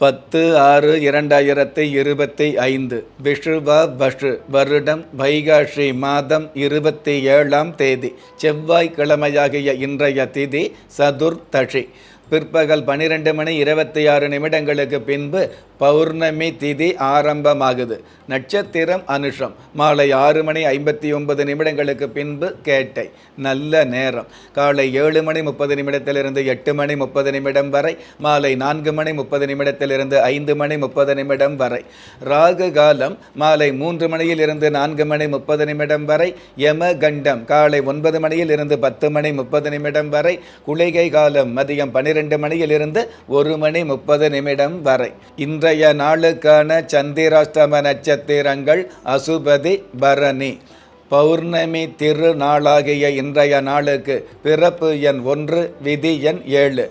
பத்து ஆறு இரண்டாயிரத்தி இருபத்தி ஐந்து விஷுவ வஷு வருடம் வைகாஷி மாதம் இருபத்தி ஏழாம் தேதி செவ்வாய்க்கிழமையாகிய இன்றைய திதி சதுர்தஷி பிற்பகல் பன்னிரெண்டு மணி இருபத்தி ஆறு நிமிடங்களுக்கு பின்பு பௌர்ணமி திதி ஆரம்பமாகுது. நட்சத்திரம் அனுஷம். மாலை ஆறு மணி ஐம்பத்தி ஒன்பது நிமிடங்களுக்கு பின்பு கேட்டை. நல்ல நேரம். காலை ஏழு மணி முப்பது நிமிடத்திலிருந்து எட்டு மணி முப்பது நிமிடம் வரை. மாலை நான்கு மணி முப்பது நிமிடத்திலிருந்து ஐந்து மணி முப்பது நிமிடம் வரை. ராகு காலம் மாலை மூன்று மணியில் இருந்து நான்கு மணி முப்பது நிமிடம் வரை. யம கண்டம் காலை ஒன்பது மணியில் இருந்து பத்து மணி முப்பது நிமிடம் வரை. குளிகை காலம் மதியம் பன்னிரெண்டு மணியில் இருந்து ஒரு மணி முப்பது நிமிடம் வரை. இன்றைய நாளுக்கான சந்திராஷ்டம நட்சத்திரங்கள் அசுபதி பரணி. பௌர்ணமி திருநாளாகிய இன்றைய நாளுக்கு பிறப்பு எண் ஒன்று விதி எண் ஏழு.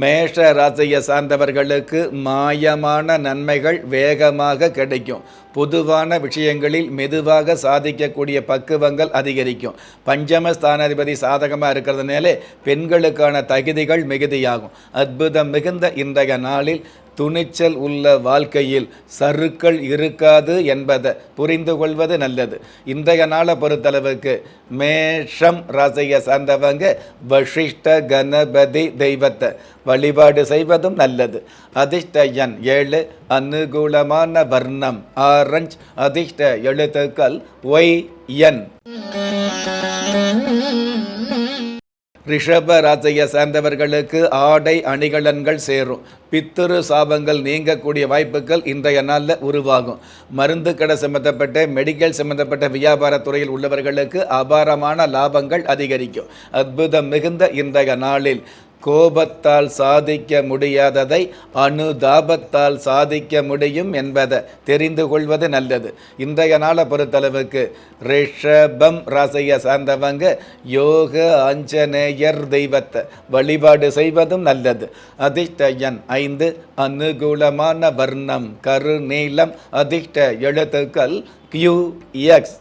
மேஷ ராசியை சார்ந்தவர்களுக்கு மாயமான நன்மைகள் வேகமாக கிடைக்கும். பொதுவான விஷயங்களில் மெதுவாக சாதிக்கக்கூடிய பக்குவங்கள் அதிகரிக்கும். பஞ்சம ஸ்தானாதிபதி சாதகமாக இருக்கிறதுனாலே பெண்களுக்கான தகுதிகள் மிகுதியாகும். அற்புதம் மிகுந்த இன்றைய நாளில் துணிச்சல் உள்ள வாழ்க்கையில் சறுக்கள் இருக்காது என்பதை புரிந்து கொள்வது நல்லது. இன்றைய நாளை பொறுத்தளவுக்கு மேஷம் ராசியை சார்ந்தவங்க வசிஷ்ட கணபதி தெய்வத்தை வழிபாடு செய்வதும் நல்லது. அதிர்ஷ்ட எண் ஏழு அனுகூலமான வர்ணம் ஆரஞ்ச். அதிர்ஷ்ட எழுத்துக்கள் ஒய் என். ரிஷப ராசியை சேர்ந்தவர்களுக்கு ஆடை அணிகலன்கள் சேரும். பித்துரு சாபங்கள் நீங்கக்கூடிய வாய்ப்புகள் இன்றைய நாளில் உருவாகும். மருந்து கடை சம்பந்தப்பட்ட மெடிக்கல் சம்பந்தப்பட்ட வியாபார துறையில் உள்ளவர்களுக்கு அபாரமான லாபங்கள் அதிகரிக்கும். அற்புதம் மிகுந்த இன்றைய நாளில். கோபத்தால் சாதிக்க முடியாததை அனுதாபத்தால் சாதிக்க முடியும் என்பதை தெரிந்து கொள்வது நல்லது. இன்றைய நாளை பொறுத்தளவுக்கு ரிஷபம் ராசியை சார்ந்தவங்க யோக ஆஞ்சநேயர் தெய்வத்தை வழிபாடு செய்வதும் நல்லது. அதிர்ஷ்ட எண் ஐந்து அனுகூலமான வர்ணம் கருநீலம் அதிர்ஷ்ட எழுத்துக்கள் கியூ எக்ஸ்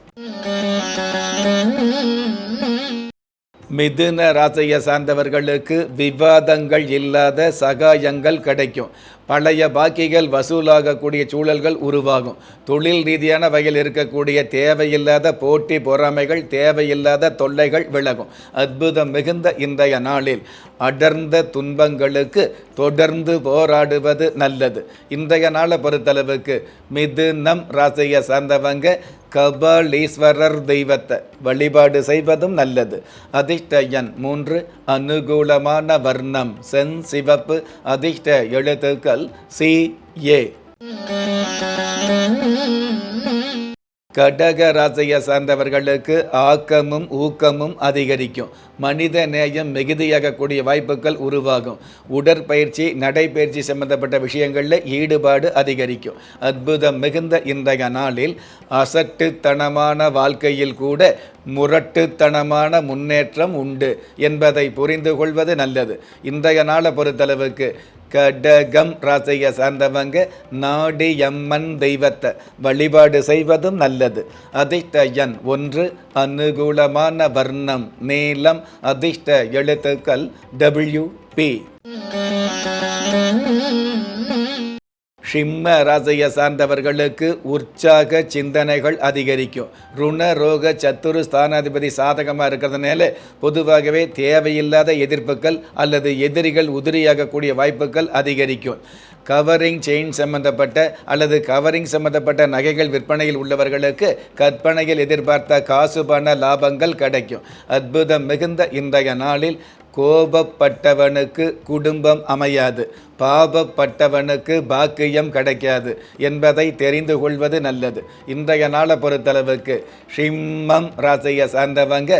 மிதுன ராசியை சார்ந்தவர்களுக்கு விவாதங்கள் இல்லாத சகாயங்கள் கிடைக்கும். பழைய பாக்கிகள் வசூலாகக்கூடிய சூழல்கள் உருவாகும். தொழில் ரீதியான வகையில் இருக்கக்கூடிய தேவையில்லாத போட்டி பொறாமைகள் தேவையில்லாத தொல்லைகள் விலகும். அற்புதம் மிகுந்த இன்றைய நாளில் அடர்ந்த துன்பங்களுக்கு தொடர்ந்து போராடுவது நல்லது. இன்றைய நாளை பொறுத்தளவுக்கு மிதுனம் ராசியை சார்ந்தவங்க கபாலீஸ்வரர் தெய்வத்தை வழிபாடு செய்வதும் நல்லது. அதிர்ஷ்ட எண் மூன்று அனுகூலமான வர்ணம். சென் சிவப்பு. அதிர்ஷ்ட எழுத்துக்கள் சி ஏ. கடக ராசியை சார்ந்தவர்களுக்கு ஆக்கமும் ஊக்கமும் அதிகரிக்கும். மனித நேயம் மிகுதியாகக்கூடிய வாய்ப்புகள் உருவாகும். உடற்பயிற்சி நடைப்பயிற்சி சம்பந்தப்பட்ட விஷயங்களில் ஈடுபாடு அதிகரிக்கும். அற்புதம் மிகுந்த இன்றைய நாளில் அசட்டுத்தனமான வாழ்க்கையில் கூட முரட்டுத்தனமான முன்னேற்றம் உண்டு என்பதை புரிந்து கொள்வது நல்லது. இன்றைய நாளை பொறுத்தளவுக்கு கடகம் ராசியை சார்ந்தவங்க நாடியம்மன் தெய்வத்தை வழிபாடு செய்வதும் நல்லது. அதிர்ஷ்ட எண் ஒன்று அனுகூலமான வர்ணம் நீளம் அதிர்ஷ்ட எழுத்துக்கள் டபிள்யூ பி சிம்ம ராசியை சார்ந்தவர்களுக்கு உற்சாக சிந்தனைகள் அதிகரிக்கும். ருண ரோக சத்துரு ஸ்தானாதிபதி சாதகமாக இருக்கிறதுனால பொதுவாகவே தேவையில்லாத எதிர்ப்புகள் அல்லது எதிரிகள் உதிரியாகக்கூடிய வாய்ப்புகள் அதிகரிக்கும். கவரிங் செயின் சம்பந்தப்பட்ட அல்லது கவரிங் சம்பந்தப்பட்ட நகைகள் விற்பனையில் உள்ளவர்களுக்கு கற்பனையில் எதிர்பார்த்த காசு பண லாபங்கள் கிடைக்கும். அற்புதம் மிகுந்த இன்றைய நாளில் கோபப்பட்டவனுக்கு குடும்பம் அமையாது. பாபப்பட்டவனுக்கு பாக்கியம் கிடைக்காது என்பதை தெரிந்து கொள்வது நல்லது. இன்றைய நாளை பொறுத்தளவுக்கு சிம்மம் ராசியை சார்ந்தவங்க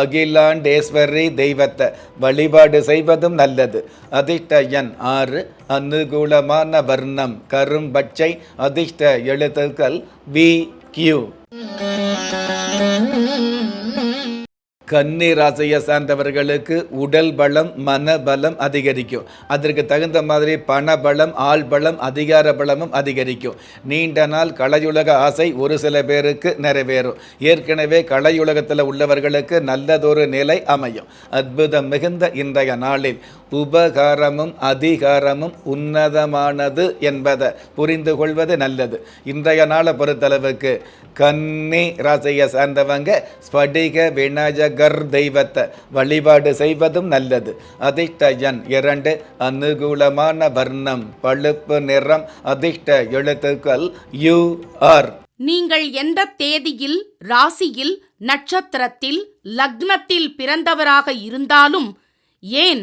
அகிலாண்டேஸ்வரி தெய்வத்தை வழிபாடு செய்வதும் நல்லது. அதிர்ஷ்ட எண் ஆறு அனுகூலமான வர்ணம் கரும்பச்சை அதிர்ஷ்ட எழுத்துக்கள் வி கியூ கன்னி ராசியை சார்ந்தவர்களுக்கு உடல் பலம் மன பலம் அதிகரிக்கும். அதற்கு தகுந்த மாதிரி பண பலம் ஆள் பலம் அதிகார பலமும் அதிகரிக்கும். நீண்ட நாள் கலையுலக ஆசை ஒரு சில பேருக்கு நிறைவேறும். ஏற்கனவே கலையுலகத்தில் உள்ளவர்களுக்கு நல்லதொரு நிலை அமையும். அற்புதம் மிகுந்த இன்றைய நாளில் உபகாரமும் அதிகாரமும் உன்னதமானது என்பதை புரிந்து கொள்வது நல்லது. இன்றைய நாளை பொறுத்தளவுக்கு கன்னி ராசியை சார்ந்தவங்க ஸ்படிக விநாயகர் தெய்வத்தை வழிபாடு செய்வதும் நல்லது. அதிர்ஷ்ட இரண்டு அனுகூலமான வர்ணம் பழுப்பு நிறம் அதிர்ஷ்ட எழுத்துக்கள் யூ ஆர் நீங்கள் எந்த தேதியில் ராசியில் நட்சத்திரத்தில் லக்னத்தில் பிறந்தவராக இருந்தாலும் ஏன்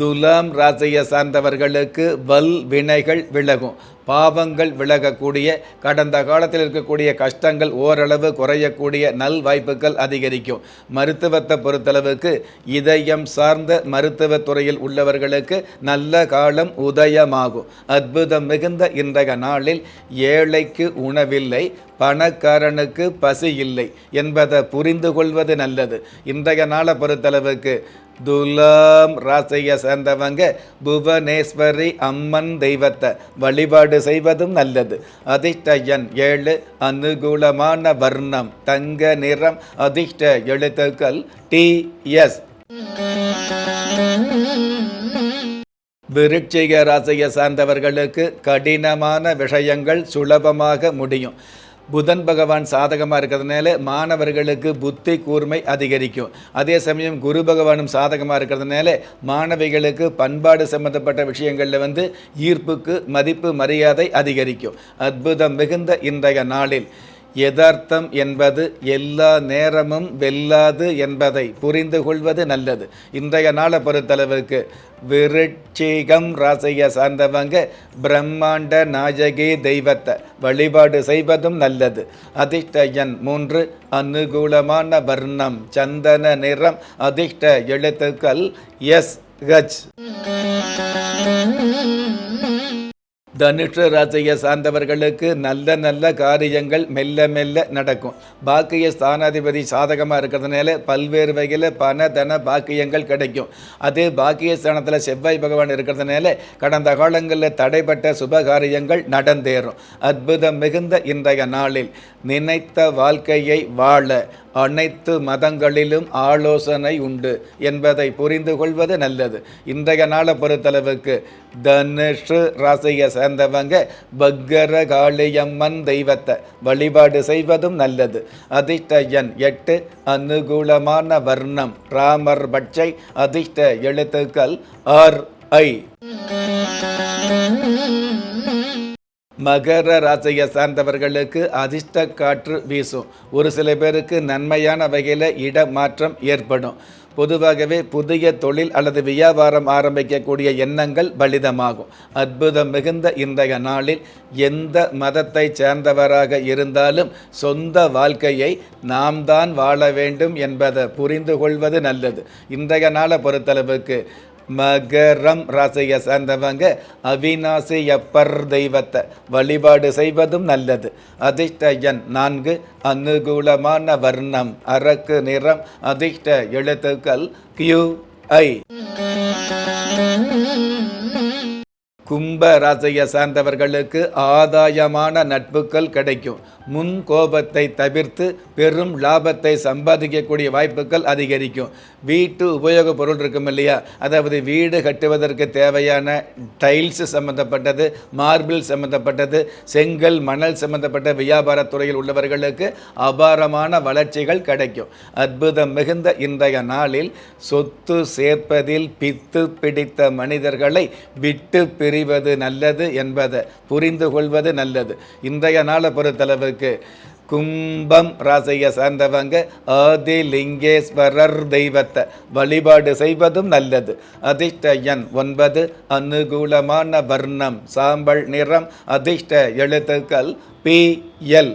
துலாம் ராசியை சார்ந்தவர்களுக்கு வல் வினைகள் விலகும். பாவங்கள் விலகக்கூடிய கடந்த காலத்தில் இருக்கக்கூடிய கஷ்டங்கள் ஓரளவு குறையக்கூடிய நல் வாய்ப்புகள் அதிகரிக்கும். மருத்துவத்தை பொறுத்தளவுக்கு இதயம் சார்ந்த மருத்துவத்துறையில் உள்ளவர்களுக்கு நல்ல காலம் உதயமாகும். அற்புதம் மிகுந்த இன்றைய நாளில் ஏழைக்கு உணவில்லை பணக்காரனுக்கு பசி இல்லை என்பதை புரிந்து கொள்வது நல்லது. இன்றைய நாளை பொறுத்தளவுக்கு துலாம் ராசியை சேர்ந்தவங்க புவனேஸ்வரி அம்மன் தெய்வத்தை வழிபாடு செய்வதும் நல்லது. அதிர்ஷ்டயன் ஏழு அனுகூலமான வர்ணம் தங்க நிறம் அதிர்ஷ்ட எழுத்துக்கள் டி எஸ். விருட்சிக ராசியை சார்ந்தவர்களுக்கு கடினமான விஷயங்கள் சுலபமாக முடியும். புதன் பகவான் சாதகமாக இருக்கிறதுனால மாணவர்களுக்கு புத்தி கூர்மை அதிகரிக்கும். அதே சமயம் குரு பகவானும் சாதகமாக இருக்கிறதுனால மாணவிகளுக்கு பண்பாடு சம்பந்தப்பட்ட விஷயங்களில் வந்து ஈர்ப்புக்கு மதிப்பு மரியாதை அதிகரிக்கும். அற்புதம் மிகுந்த இன்றைய நாளில். யதார்த்தம் என்பது எல்லா நேரமும் வெல்லாது என்பதை புரிந்து கொள்வது நல்லது. இன்றைய நாளை பொறுத்தளவுக்கு விருட்சிகம் ராசியை சார்ந்தவங்க பிரம்மாண்ட நாயகி தெய்வத்தை வழிபாடு செய்வதும் நல்லது. அதிர்ஷ்ட எண் மூன்று அனுகூலமான வர்ணம் சந்தன நிறம் அதிர்ஷ்ட எழுத்துக்கள் எஸ் கஜ் தனுஷ ராசியை சார்ந்தவர்களுக்கு நல்ல நல்ல காரியங்கள் மெல்ல மெல்ல நடக்கும். பாக்கிய ஸ்தானாதிபதி சாதகமாக இருக்கிறதுனால பல்வேறு வகையில் பண தன பாக்கியங்கள் கிடைக்கும். அதே பாக்கிய ஸ்தானத்தில் செவ்வாய் பகவான் இருக்கிறதுனால கடந்த காலங்களில் தடைப்பட்ட சுப காரியங்கள் நடந்தேறும். அற்புதம் மிகுந்த இன்றைய நாளில் நினைத்த வாழ்க்கையை வாழ அனைத்து மதங்களிலும் ஆலோசனை உண்டு என்பதை புரிந்து கொள்வது நல்லது. இன்றைய நாளை பொறுத்தளவுக்கு தனுஷு ராசியை சேர்ந்தவங்க பக்கர காளியம்மன் தெய்வத்தை வழிபாடு செய்வதும் நல்லது. அதிர்ஷ்ட எண் எட்டு அனுகூலமான வர்ணம் ராமர் பட்சை அதிர்ஷ்ட எழுத்துக்கள் ஆர் ஐ. மகர ராசியை சார்ந்தவர்களுக்கு அதிர்ஷ்ட காற்று வீசும். ஒரு சில பேருக்கு நன்மையான வகையில் இடமாற்றம் ஏற்படும். பொதுவாகவே புதிய தொழில் அல்லது வியாபாரம் ஆரம்பிக்கக்கூடிய எண்ணங்கள் பலிதமாகும். அற்புதம் மிகுந்த இன்றைய நாளில் எந்த மதத்தை சேர்ந்தவராக இருந்தாலும் சொந்த வாழ்க்கையை நாம் தான் வாழ வேண்டும் என்பதை புரிந்து கொள்வது நல்லது. இன்றைய நாளை பொறுத்தளவுக்கு மகரம் ராசியை சேர்ந்தவங்க அவிநாசி எப்பர் தெய்வத்தை வழிபாடு செய்வதும் நல்லது. அதிர்ஷ்ட எண் நான்கு அனுகூலமான வர்ணம் அரக்கு நிறம் அதிர்ஷ்ட எழுத்துக்கள் கியூ ஐ கும்ப ராசியை சார்ந்தவர்களுக்கு ஆதாயமான நட்புகள் கிடைக்கும். முன் கோபத்தை தவிர்த்து பெரும் லாபத்தை சம்பாதிக்கக்கூடிய வாய்ப்புகள் அதிகரிக்கும். வீட்டு உபயோகப் பொருள் இருக்கும் இல்லையா? அதாவது வீடு கட்டுவதற்கு தேவையான டைல்ஸ் சம்மந்தப்பட்டது மார்பிள் சம்மந்தப்பட்டது செங்கல் மணல் சம்மந்தப்பட்ட வியாபாரத் துறையில் உள்ளவர்களுக்கு அபாரமான வளர்ச்சிகள் கிடைக்கும். அற்புதம் மிகுந்த இன்றைய நாளில் சொத்து சேர்ப்பதில் பித்து பிடித்த மனிதர்களை விட்டு பிரிவது நல்லது என்பதை புரிந்து கொள்வது நல்லது. இன்றைய நாளை பொறுத்தளவுக்கு கும்பம் ராசியை சார்ந்தவங்க ஆதிலிங்கேஸ்வரர் தெய்வத்தை வழிபாடு செய்வதும் நல்லது. அதிர்ஷ்ட எண் ஒன்பது அனுகூலமான வர்ணம் சாம்பல் நிறம் அதிர்ஷ்ட எழுத்துக்கள் பி எல்.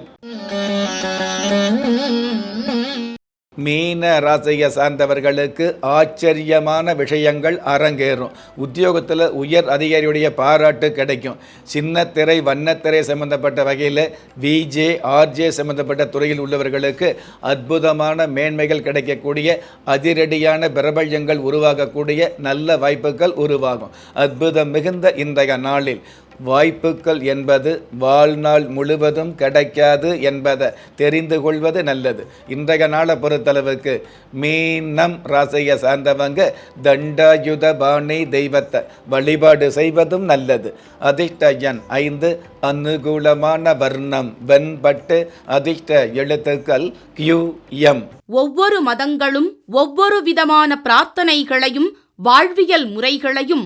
மீன ராசியை சார்ந்தவர்களுக்கு ஆச்சரியமான விஷயங்கள் அரங்கேறும். உத்தியோகத்தில் உயர் அதிகாரியுடைய பாராட்டு கிடைக்கும். சின்ன திரை வண்ணத்திரை சம்பந்தப்பட்ட வகையில் விஜே ஆர்ஜே சம்பந்தப்பட்ட துறையில் உள்ளவர்களுக்கு அற்புதமான மேன்மைகள் கிடைக்கக்கூடிய அதிரடியான பிரபல்யங்கள் உருவாகக்கூடிய நல்ல வாய்ப்புகள் உருவாகும். அற்புதம் மிகுந்த இன்றைய நாளில் வாய்ப்புகள் என்பது வாழ்நாள் முழுவதும் கிடைக்காது என்பதை தெரிந்து கொள்வது நல்லது. இன்றைய நாளை பொறுத்தளவுக்கு மீனம் ராசியை சார்ந்தவங்க தண்டாயுத பாணி தெய்வத்தை வழிபாடு செய்வதும் நல்லது. அதிர்ஷ்ட எண் ஐந்து அனுகூலமான வர்ணம் வெண்பட்டு அதிர்ஷ்ட எழுத்துக்கள் கியூ எம் ஒவ்வொரு மதங்களும் ஒவ்வொரு விதமான பிரார்த்தனைகளையும் வாழ்வியல் முறைகளையும்